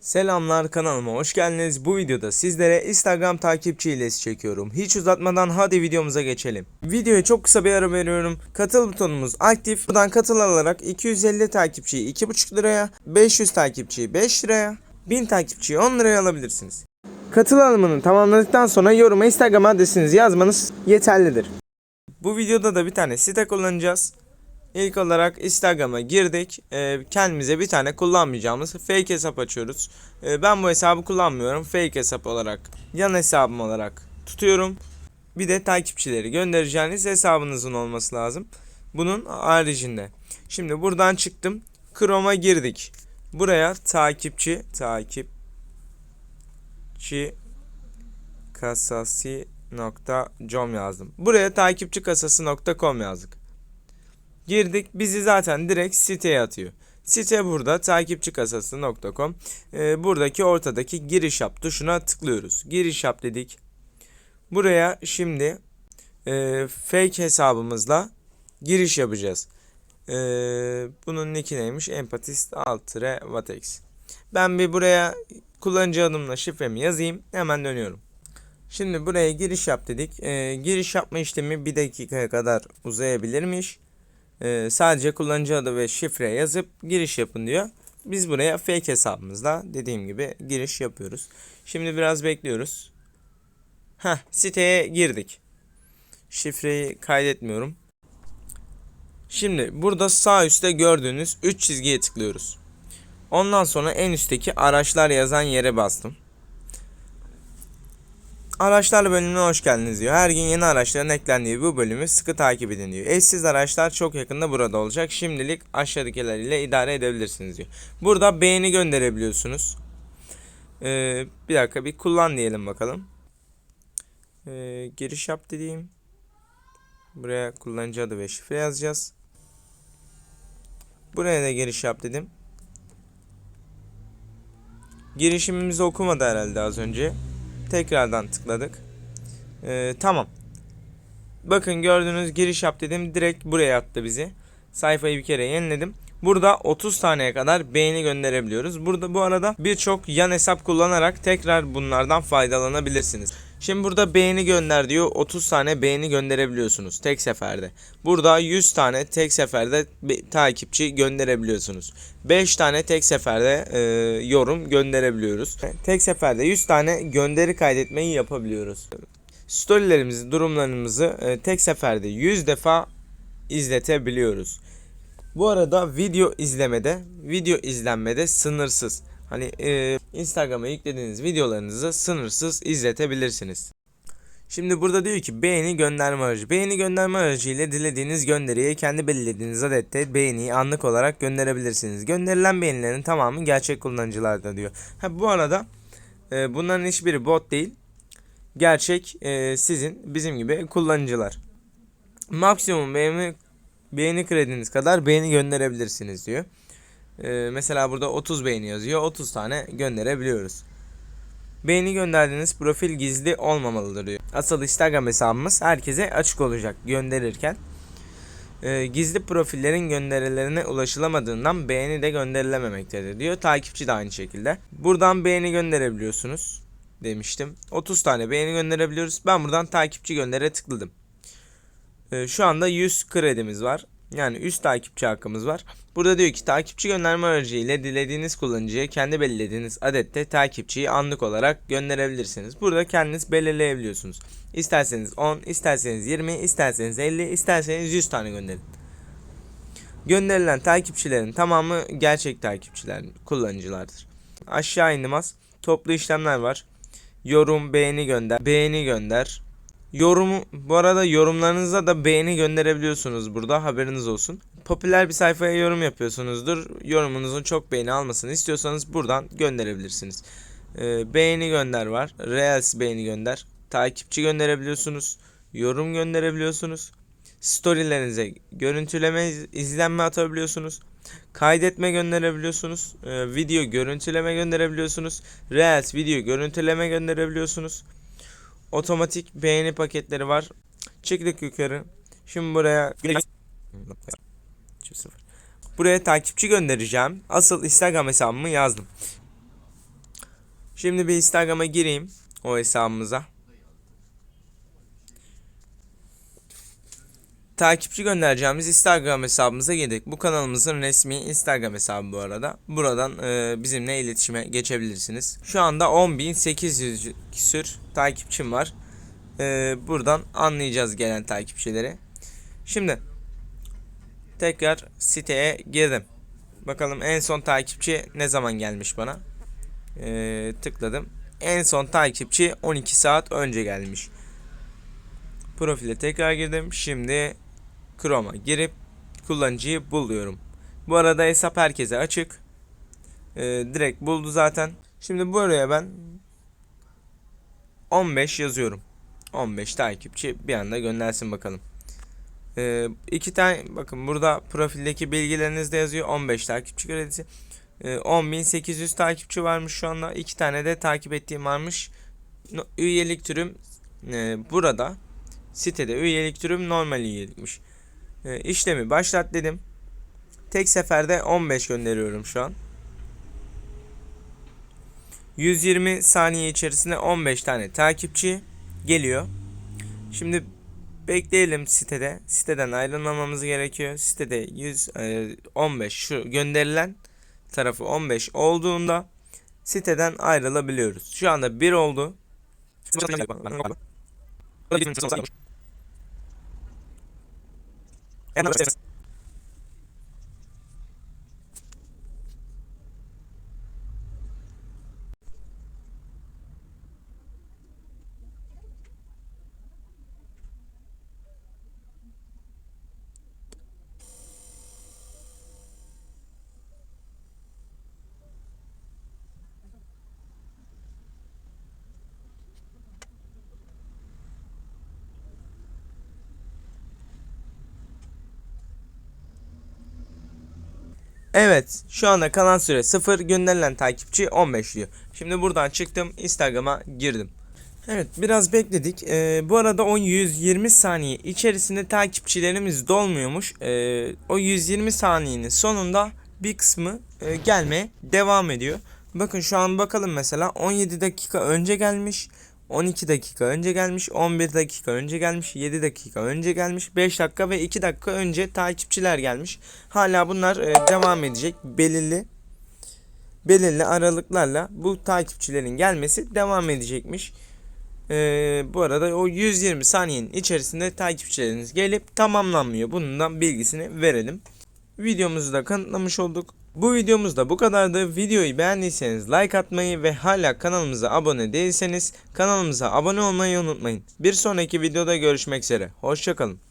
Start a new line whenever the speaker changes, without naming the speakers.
Selamlar kanalıma hoş geldiniz. Bu videoda sizlere Instagram takipçi hilesi çekiyorum. Hiç uzatmadan hadi videomuza geçelim. Videoya çok kısa bir ara veriyorum. Katıl butonumuz aktif. Buradan katıl alarak 250 takipçiyi 2,5 liraya, 500 takipçiyi 5 liraya, 1000 takipçiyi 10 liraya alabilirsiniz. Katıl alımını tamamladıktan sonra yoruma Instagram adresinizi yazmanız yeterlidir. Bu videoda da bir tane site kullanacağız. İlk olarak Instagram'a girdik. Ee, kendimize bir tane kullanmayacağımız fake hesap açıyoruz. Ee, ben bu hesabı kullanmıyorum. Fake hesap olarak, yan hesabım olarak tutuyorum. Bir de takipçileri göndereceğiniz hesabınızın olması lazım. Bunun haricinde. Şimdi buradan çıktım. Chrome'a girdik. Buraya takipçi, takipçi kasası.com yazdım. Buraya takipçi kasası.com yazdık. Girdik bizi zaten direkt siteye atıyor. Site burada takipçikasası.com ee, buradaki ortadaki giriş yap tuşuna tıklıyoruz. Giriş yap dedik. Buraya şimdi e, fake hesabımızla giriş yapacağız. Ee, bunun nicki neymiş? Empatist altre vatex. Ben bir buraya kullanıcı adımla şifremi yazayım. Hemen dönüyorum. Şimdi buraya giriş yap dedik. Ee, giriş yapma işlemi bir dakikaya kadar uzayabilirmiş. Ee, sadece kullanıcı adı ve şifre yazıp giriş yapın diyor. Biz buraya fake hesabımızla dediğim gibi giriş yapıyoruz. Şimdi biraz bekliyoruz. Heh, siteye girdik. Şifreyi kaydetmiyorum. Şimdi burada sağ üstte gördüğünüz 3 çizgiye tıklıyoruz. Ondan sonra en üstteki araçlar yazan yere bastım. Araçlar bölümüne hoş geldiniz diyor. Her gün yeni araçların eklendiği bu bölümü sıkı takip edin diyor. Eşsiz araçlar çok yakında burada olacak. Şimdilik aşağıdakiler ile idare edebilirsiniz diyor. Burada beğeni gönderebiliyorsunuz. Ee, bir dakika bir kullan diyelim bakalım. Ee, giriş yap dediğim. Buraya kullanıcı adı ve şifre yazacağız. Buraya da giriş yap dedim. Girişimimizi okumadı herhalde az önce. Tekrardan tıkladık. Ee, tamam. Bakın gördüğünüz giriş yap dedim. Direkt buraya attı bizi. Sayfayı bir kere yeniledim. Burada 30 taneye kadar beğeni gönderebiliyoruz. Burada bu arada birçok yan hesap kullanarak tekrar bunlardan faydalanabilirsiniz. Şimdi burada beğeni gönder diyor. 30 tane beğeni gönderebiliyorsunuz tek seferde. Burada 100 tane tek seferde takipçi gönderebiliyorsunuz. 5 tane tek seferde e, yorum gönderebiliyoruz. Tek seferde 100 tane gönderi kaydetmeyi yapabiliyoruz. Storylerimizi, durumlarımızı e, tek seferde 100 defa izletebiliyoruz. Bu arada video izlemede, video izlenmede sınırsız. Hani e, Instagram'a yüklediğiniz videolarınızı sınırsız izletebilirsiniz. Şimdi burada diyor ki beğeni gönderme aracı. Beğeni gönderme aracı ile dilediğiniz gönderiyi kendi belirlediğiniz adette beğeniyi anlık olarak gönderebilirsiniz. Gönderilen beğenilerin tamamı gerçek kullanıcılarda diyor. Ha bu arada e, bunların hiçbiri bot değil. Gerçek e, sizin bizim gibi kullanıcılar. Maksimum beğeni beğeni krediniz kadar beğeni gönderebilirsiniz diyor. Ee, mesela burada 30 beğeni yazıyor. 30 tane gönderebiliyoruz. Beğeni gönderdiğiniz profil gizli olmamalıdır diyor. Asıl Instagram hesabımız herkese açık olacak gönderirken. Ee, gizli profillerin gönderilerine ulaşılamadığından beğeni de gönderilememektedir diyor. Takipçi de aynı şekilde. Buradan beğeni gönderebiliyorsunuz demiştim. 30 tane beğeni gönderebiliyoruz. Ben buradan takipçi göndere tıkladım. Ee, şu anda 100 kredimiz var. Yani 100 takipçi hakkımız var. Burada diyor ki takipçi gönderme aracı ile dilediğiniz kullanıcıya kendi belirlediğiniz adette takipçiyi anlık olarak gönderebilirsiniz. Burada kendiniz belirleyebiliyorsunuz. İsterseniz 10, isterseniz 20, isterseniz 50, isterseniz 100 tane gönderin. Gönderilen takipçilerin tamamı gerçek takipçiler, kullanıcılardır. Aşağı inmez. Toplu işlemler var. Yorum, beğeni gönder, beğeni gönder, Yorum bu arada yorumlarınıza da beğeni gönderebiliyorsunuz burada haberiniz olsun. Popüler bir sayfaya yorum yapıyorsunuzdur. Yorumunuzun çok beğeni almasını istiyorsanız buradan gönderebilirsiniz. Ee, beğeni gönder var. Reels beğeni gönder. Takipçi gönderebiliyorsunuz. Yorum gönderebiliyorsunuz. Storylerinize görüntüleme izlenme atabiliyorsunuz. Kaydetme gönderebiliyorsunuz. Ee, video görüntüleme gönderebiliyorsunuz. Reels video görüntüleme gönderebiliyorsunuz otomatik beğeni paketleri var. Çıktık yukarı. Şimdi buraya Buraya takipçi göndereceğim. Asıl Instagram hesabımı yazdım. Şimdi bir Instagram'a gireyim o hesabımıza. Takipçi göndereceğimiz Instagram hesabımıza girdik. Bu kanalımızın resmi Instagram hesabı bu arada. Buradan e, bizimle iletişime geçebilirsiniz. Şu anda 10.800 küsür takipçim var. E, buradan anlayacağız gelen takipçileri. Şimdi tekrar siteye girdim. Bakalım en son takipçi ne zaman gelmiş bana. E, tıkladım. En son takipçi 12 saat önce gelmiş. Profile tekrar girdim. Şimdi Chrome'a girip kullanıcıyı buluyorum. Bu arada hesap herkese açık. Ee, direkt buldu zaten. Şimdi buraya ben 15 yazıyorum. 15 takipçi bir anda göndersin bakalım. Ee, iki tane bakın burada profildeki bilgileriniz de yazıyor 15 takipçi kredisi. Ee, 10.800 takipçi varmış şu anda. iki tane de takip ettiğim varmış. No- Üyelik türüm e, burada. Sitede üyelik türüm normal üyelikmiş. E, işlemi başlat dedim. Tek seferde 15 gönderiyorum şu an. 120 saniye içerisinde 15 tane takipçi geliyor. Şimdi bekleyelim sitede. Siteden ayrılmamamız gerekiyor. Sitede 100 e, 15 şu gönderilen tarafı 15 olduğunda siteden ayrılabiliyoruz. Şu anda 1 oldu. Evet, şu anda kalan süre 0, gönderilen takipçi 15 diyor. Şimdi buradan çıktım, Instagram'a girdim. Evet, biraz bekledik. Ee, bu arada o 120 saniye içerisinde takipçilerimiz dolmuyormuş. Ee, o 120 saniyenin sonunda bir kısmı e, gelmeye devam ediyor. Bakın şu an bakalım mesela 17 dakika önce gelmiş. 12 dakika önce gelmiş, 11 dakika önce gelmiş, 7 dakika önce gelmiş, 5 dakika ve 2 dakika önce takipçiler gelmiş. Hala bunlar e, devam edecek belirli belirli aralıklarla bu takipçilerin gelmesi devam edecekmiş. E, bu arada o 120 saniyenin içerisinde takipçileriniz gelip tamamlanmıyor. Bunun da bilgisini verelim. Videomuzu da kanıtlamış olduk. Bu videomuz da bu kadardı. Videoyu beğendiyseniz like atmayı ve hala kanalımıza abone değilseniz kanalımıza abone olmayı unutmayın. Bir sonraki videoda görüşmek üzere. Hoşçakalın.